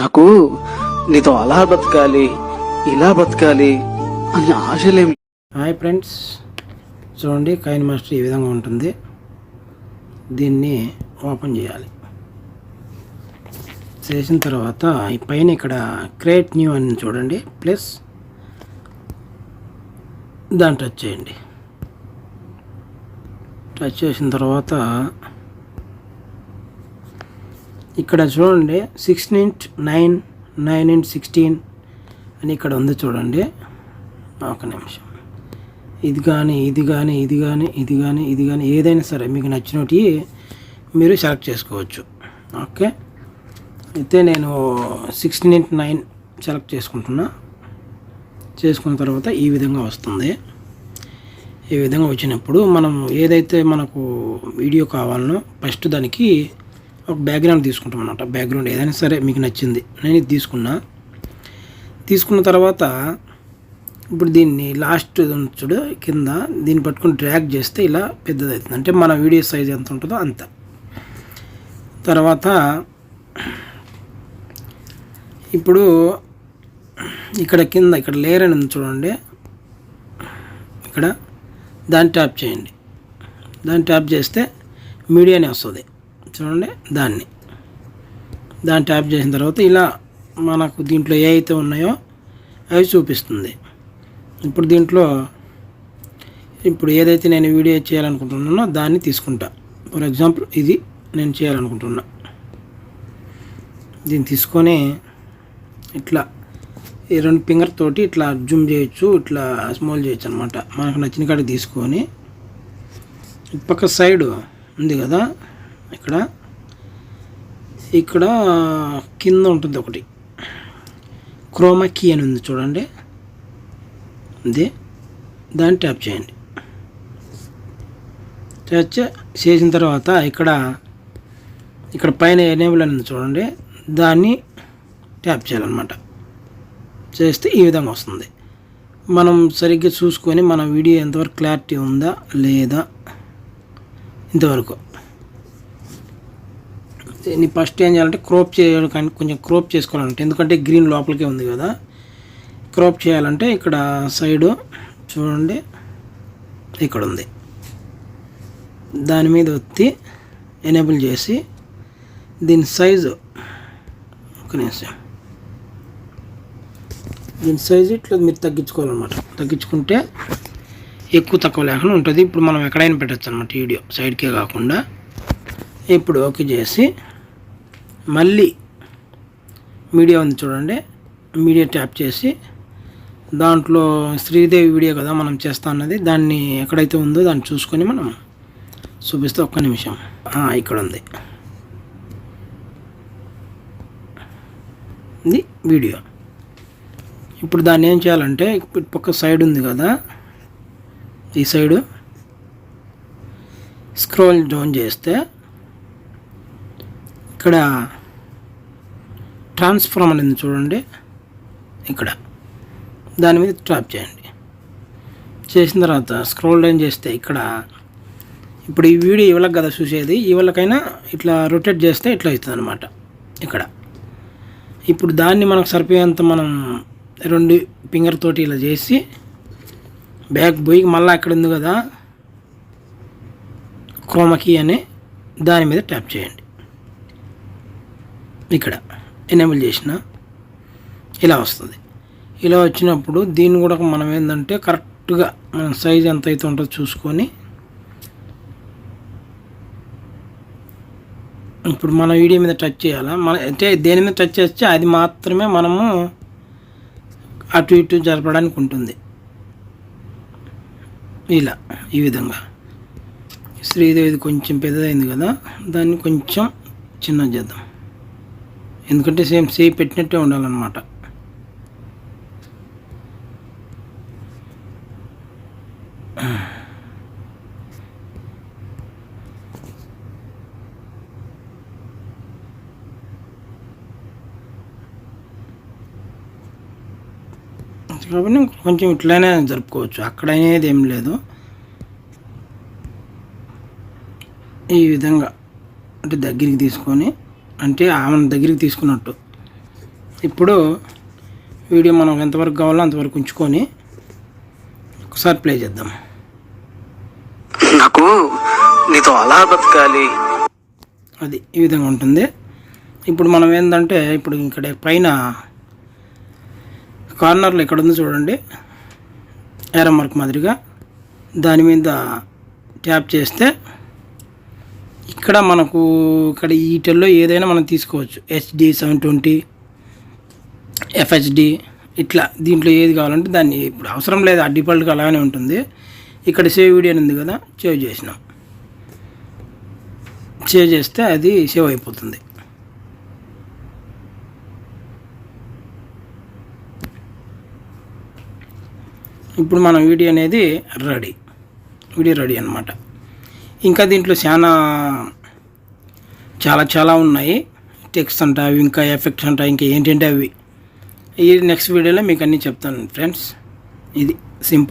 నాకు నీతో అలా బతకాలి ఇలా బతకాలి అని ఆశలేమి. హాయ్ ఫ్రెండ్స్ చూడండి కైన్ మాస్టర్ ఈ విధంగా ఉంటుంది. దీన్ని ఓపెన్ చేయాలి. చేసిన తర్వాత ఈ పైన ఇక్కడ క్రియేట్ న్యూ అని చూడండి ప్లస్ దాన్ని టచ్ చేయండి. టచ్ చేసిన తర్వాత ఇక్కడ చూడండి సిక్స్టీన్ ఇంట్ నైన్ నైన్ ఇంట్ సిక్స్టీన్ అని ఇక్కడ ఉంది చూడండి. ఒక నిమిషం. ఇది కానీ ఇది కానీ ఇది కానీ ఇది కానీ ఇది కానీ ఏదైనా సరే మీకు నచ్చినవి మీరు సెలెక్ట్ చేసుకోవచ్చు. ఓకే? అయితే నేను సిక్స్టీన్ ఇంట్ నైన్ సెలెక్ట్ చేసుకుంటున్నా. చేసుకున్న తర్వాత ఈ విధంగా వస్తుంది. ఈ విధంగా వచ్చినప్పుడు మనం ఏదైతే మనకు వీడియో కావాలనో ఫస్ట్ దానికి ఒక బ్యాక్గ్రౌండ్ తీసుకుంటాం అనమాట బ్యాక్గ్రౌండ్ ఏదైనా సరే మీకు నచ్చింది. నేను ఇది తీసుకున్నా. తీసుకున్న తర్వాత ఇప్పుడు దీన్ని లాస్ట్ చూడు కింద దీన్ని పట్టుకొని డ్రాగ్ చేస్తే ఇలా పెద్దది అవుతుంది అంటే మన వీడియో సైజ్ ఎంత ఉంటుందో అంత. తర్వాత ఇప్పుడు ఇక్కడ కింద ఇక్కడ లేయర్ అని చూడండి. ఇక్కడ దాన్ని ట్యాప్ చేయండి. దాన్ని ట్యాప్ చేస్తే మీడియానే వస్తుంది. చూడండి దాన్ని. దాన్ని ట్యాప్ చేసిన తర్వాత ఇలా మనకు దీంట్లో ఏ అయితే ఉన్నాయో అవి చూపిస్తుంది. ఇప్పుడు దీంట్లో ఇప్పుడు ఏదైతే నేను వీడియో చేయాలనుకుంటున్నానో దాన్ని తీసుకుంటా. ఫర్ ఎగ్జాంపుల్ ఇది నేను చేయాలనుకుంటున్నా. దీన్ని తీసుకొని ఇట్లా ఈ రెండు ఫింగర్ తోటి ఇట్లా జూమ్ చేయొచ్చు ఇట్లా స్మాల్ చేయొచ్చు అనమాట మనకు నచ్చిన కాడికి తీసుకొని ఇటు పక్క సైడ్ ఉంది కదా ఇక్కడ. ఇక్కడ కింద ఉంటుంది ఒకటి. క్రోమా కీ అని ఉంది చూడండి. ఇది దాన్ని ట్యాప్ చేయండి. ట్యాప్ చేసిన తర్వాత ఇక్కడ ఇక్కడ పైన ఎనేబుల్ అని ఉంది చూడండి. దాన్ని ట్యాప్ చేయాలన్నమాట. చేస్తే ఈ విధంగా వస్తుంది. మనం సరిగ్గా చూసుకొని మన వీడియో ఎంతవరకు క్లారిటీ ఉందా లేదా ఇంతవరకు. నీ ఫస్ట్ ఏం చేయాలంటే క్రోప్ చేయాలి కానీ కొంచెం క్రోప్ చేసుకోవాలంటే. ఎందుకంటే గ్రీన్ లోపలికే ఉంది కదా. క్రోప్ చేయాలంటే ఇక్కడ సైడు చూడండి ఇక్కడ ఉంది. దాని మీద ఒత్తి ఎనేబుల్ చేసి దీని సైజు ఒక నిమిషం. దీని సైజు ఇట్లా మీరు తగ్గించుకోవాలన్నమాట. తగ్గించుకుంటే ఎక్కువ తక్కువ లేకుండా ఉంటుంది. ఇప్పుడు మనం ఎక్కడైనా పెట్టచ్చు అనమాట వీడియో. సైడ్కే కాకుండా. ఇప్పుడు ఓకే చేసి మళ్ళీ మీడియా ఉంది చూడండి. మీడియా ట్యాప్ చేసి దాంట్లో శ్రీదేవి వీడియో కదా మనం చేస్తా అన్నది దాన్ని ఎక్కడైతే ఉందో దాన్ని చూసుకొని మనం చూపిస్తే ఒక్క నిమిషం. ఇక్కడ ఉంది. ఇది వీడియో. ఇప్పుడు దాన్ని ఏం చేయాలంటే పక్క సైడ్ ఉంది కదా ఈ సైడు స్క్రోల్ డౌన్ చేస్తే ఇక్కడ ట్రాన్స్ఫార్మ్ అనేది చూడండి. ఇక్కడ. దాని మీద ట్రాప్ చేయండి. చేసిన తర్వాత స్క్రోల్ డౌన్ చేస్తే ఇక్కడ. ఇప్పుడు ఈ వీడియో ఇవ్వలకు కదా చూసేది. ఇవ్వలకైనా ఇట్లా రొటేట్ చేస్తే ఇట్లా అవుతుంది అనమాట ఇక్కడ. ఇప్పుడు దాన్ని మనకు సరిపోయేంత మనం రెండు ఫింగర్ తోటి ఇలా చేసి బ్యాక్ పోయి మళ్ళీ అక్కడ ఉంది కదా. క్రోమకీ అని దాని మీద ట్యాప్ చేయండి. ఇక్కడ ఎనేబుల్ చేసిన ఇలా వస్తుంది. ఇలా వచ్చినప్పుడు దీన్ని కూడా మనం ఏంటంటే కరెక్ట్గా మన సైజ్ ఎంత అయితే ఉంటుందో చూసుకొని ఇప్పుడు మనం వీడియో మీద టచ్ చేయాలా? మన అంటే దేని మీద టచ్ చేస్తే అది మాత్రమే మనము అటు ఇటు జరపడానికి ఉంటుంది. ఇలా ఈ విధంగా. శ్రీదేవిది కొంచెం పెద్దదైంది కదా దాన్ని కొంచెం చిన్నది చేద్దాం. ఎందుకంటే సేమ్ సేవ్ పెట్టినట్టే ఉండాలన్నమాట. కాబట్టి కొంచెం ఇట్లానే జరుపుకోవచ్చు. అక్కడ అనేది ఏం లేదు. ఈ విధంగా అంటే దగ్గరికి తీసుకొని అంటే ఆమెను దగ్గరికి తీసుకున్నట్టు. ఇప్పుడు వీడియో మనం ఎంతవరకు కావాలో అంతవరకు ఉంచుకొని ఒకసారి ప్లే చేద్దాం. నాకు నీతో అలా బతకాలి. అది ఈ విధంగా ఉంటుంది. ఇప్పుడు మనం ఏంటంటే ఇప్పుడు ఇక్కడ పైన కార్నర్లో ఇక్కడ ఉంది చూడండి. ఎర్ర మార్క్ మాదిరిగా. దాని మీద ట్యాప్ చేస్తే ఇక్కడ మనకు ఇక్కడ ఈటల్లో ఏదైనా మనం తీసుకోవచ్చు. హెచ్డి సెవెన్ ట్వంటీ ఎఫ్హెచ్డి ఇట్లా దీంట్లో ఏది కావాలంటే దాన్ని ఇప్పుడు అవసరం లేదు ఆ డిఫాల్ట్గా అలానే ఉంటుంది. ఇక్కడ సేవ్ వీడియో అని ఉంది కదా సేవ్ చేసినాం. సేవ్ చేస్తే అది సేవ్ అయిపోతుంది. ఇప్పుడు మన వీడియో అనేది రెడీ. వీడియో రెడీ అన్నమాట. ఇంకా దీంట్లో చాలా చాలా చాలా ఉన్నాయి. టెక్స్ట్ అంట అవి ఇంకా ఎఫెక్ట్స్ అంట ఇంకా ఏంటంటే అవి. ఈ నెక్స్ట్ వీడియోలో మీకు అన్నీ చెప్తాను ఫ్రెండ్స్ ఇది సింపుల్.